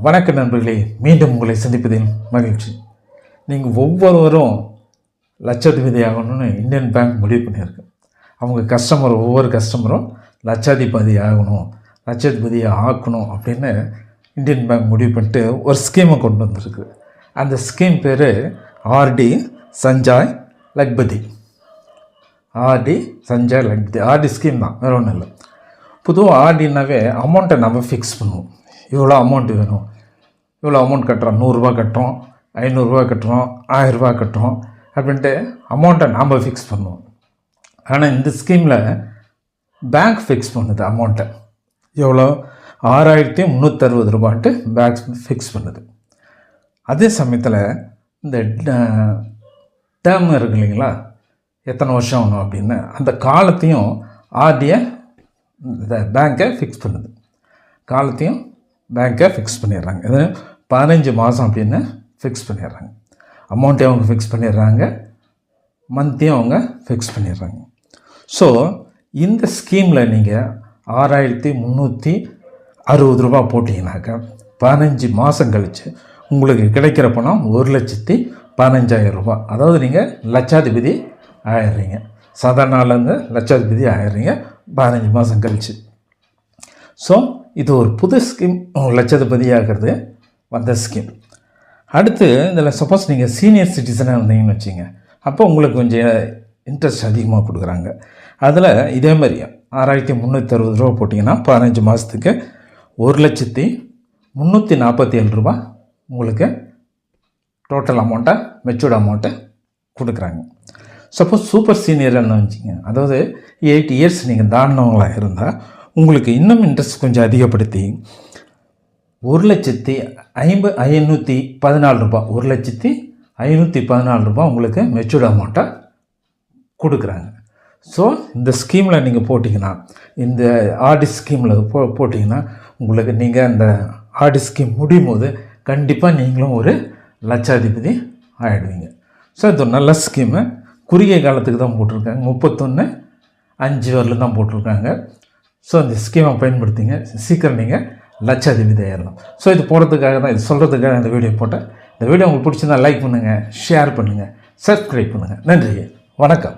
வணக்க நண்பர்களே மீண்டும் உங்களை சந்திப்பதில் மகிழ்ச்சி. நீங்கள் ஒவ்வொருவரும் லட்சாதிபதி ஆகணும்னு இந்தியன் பேங்க் முடிவு பண்ணியிருக்கு. அவங்க கஸ்டமர் ஒவ்வொரு கஸ்டமரும் லட்சாதிபதி ஆகணும் லட்சாதிபதியை ஆக்கணும் அப்படின்னு இந்தியன் பேங்க் முடிவு பண்ணிட்டு ஒரு ஸ்கீமை கொண்டு வந்திருக்கு. அந்த ஸ்கீம் பேர் RD Sanchay Lakhpati. RD Sanchay Lakhpati. RD scheme தான் வேறு ஒன்றும் இல்லை. பொதுவாக ஆர்டினாவே அமௌண்ட்டை நம்ம ஃபிக்ஸ் பண்ணுவோம். இவ்வளோ அமௌண்ட்டு வேணும். இவ்வளோ அமௌண்ட் கட்டுறோம். நூறுரூவா கட்டுறோம். ஐநூறுரூவா கட்டுறோம். ஆயிரரூபா கட்டுறோம். அப்படின்ட்டு அமௌண்ட்டை நாம் ஃபிக்ஸ் பண்ணுவோம். ஆனால் இந்த ஸ்கீமில் பேங்க் ஃபிக்ஸ் பண்ணுது அமௌண்ட்டை எவ்வளோ? ஆறாயிரத்தி முந்நூற்றறுபது ரூபான்ட்டு பேங்க் ஃபிக்ஸ் பண்ணுது. அதே சமயத்தில் இந்த டேர்ம் இருக்கு இல்லைங்களா? எத்தனை வருஷம் ஆகணும் அப்படின்னு. அந்த காலத்தையும் ஆர்டியை இந்த பேங்க்கை ஃபிக்ஸ் பண்ணுது. காலத்தையும் பேங்க்கை ஃபிக்ஸ் பண்ணிடுறாங்க. இது பதினஞ்சு மாதம் அப்படின்னு ஃபிக்ஸ் பண்ணிடுறாங்க. அமௌண்ட்டையும் அவங்க ஃபிக்ஸ் பண்ணிடுறாங்க. மந்த்தையும் அவங்க ஃபிக்ஸ் பண்ணிடுறாங்க. ஸோ இந்த ஸ்கீமில் நீங்கள் ஆறாயிரத்தி முந்நூற்றி அறுபது ரூபா போட்டிங்கனாக்கா பதினஞ்சு மாதம் கழித்து உங்களுக்கு கிடைக்கிற பணம் ஒரு லட்சத்தி பதினஞ்சாயிரம் ரூபா அதாவது நீங்கள் லட்சாதிபதி ஆயிடுறீங்க. சாதாரண நாள்லேருந்து லட்சாதிபதி ஆயிடுறீங்க பதினஞ்சு மாதம் கழிச்சு. ஸோ இது ஒரு புது ஸ்கீம் லட்சதிபதியாகிறது வந்த ஸ்கீம். அடுத்து இதில் சப்போஸ் நீங்கள் சீனியர் சிட்டிசனாக இருந்தீங்கன்னு வச்சுங்க. அப்போ உங்களுக்கு கொஞ்சம் இன்ட்ரெஸ்ட் அதிகமாக கொடுக்குறாங்க. அதில் இதே மாதிரி ஆறாயிரத்தி முந்நூற்றி அறுபது ரூபா போட்டிங்கன்னா பதினஞ்சு மாதத்துக்கு ஒரு லட்சத்தி முந்நூற்றி நாற்பத்தி ஏழு ரூபா உங்களுக்கு டோட்டல் அமௌண்ட்டை மெச்சூர்ட் அமௌண்ட்டை கொடுக்குறாங்க. சப்போஸ் சூப்பர் சீனியர்னு வச்சுங்க. அதாவது எயிட் இயர்ஸ் நீங்கள் தாண்டினவங்களாக இருந்தால் உங்களுக்கு இன்னும் இன்ட்ரெஸ்ட் கொஞ்சம் அதிகப்படுத்தி ஒரு லட்சத்தி ஐம்ப ஐநூற்றி பதினாலு ரூபா ஒரு லட்சத்தி ஐநூற்றி பதினாலு ரூபா உங்களுக்கு மெச்சூர்ட் அமௌண்ட்டாக கொடுக்குறாங்க. ஸோ இந்த ஸ்கீமில் நீங்கள் போட்டிங்கன்னா இந்த ஆடி ஸ்கீமில் போ போட்டிங்கன்னா உங்களுக்கு நீங்கள் அந்த ஆடி ஸ்கீம் முடியும் போது கண்டிப்பாக நீங்களும் ஒரு லட்சாதிபதி ஆகிடுவீங்க ஸோ இது ஒரு நல்ல ஸ்கீமு குறுகிய காலத்துக்கு தான் போட்டிருக்காங்க. முப்பத்தொன்று அஞ்சு வரலும் தான் போட்டிருக்காங்க. ஸோ இந்த ஸ்கீமை பயன்படுத்திங்க. சீக்கிரம் நீங்கள் லட்சாதிபதி ஆயிடலாம் ஸோ இது போகிறதுக்காக தான் இது சொல்கிறதுக்காக இந்த வீடியோ போட்டேன். இந்த வீடியோ உங்களுக்கு பிடிச்சிருந்தா லைக் பண்ணுங்கள் ஷேர் பண்ணுங்கள் சப்ஸ்கிரைப் பண்ணுங்கள் நன்றி வணக்கம்.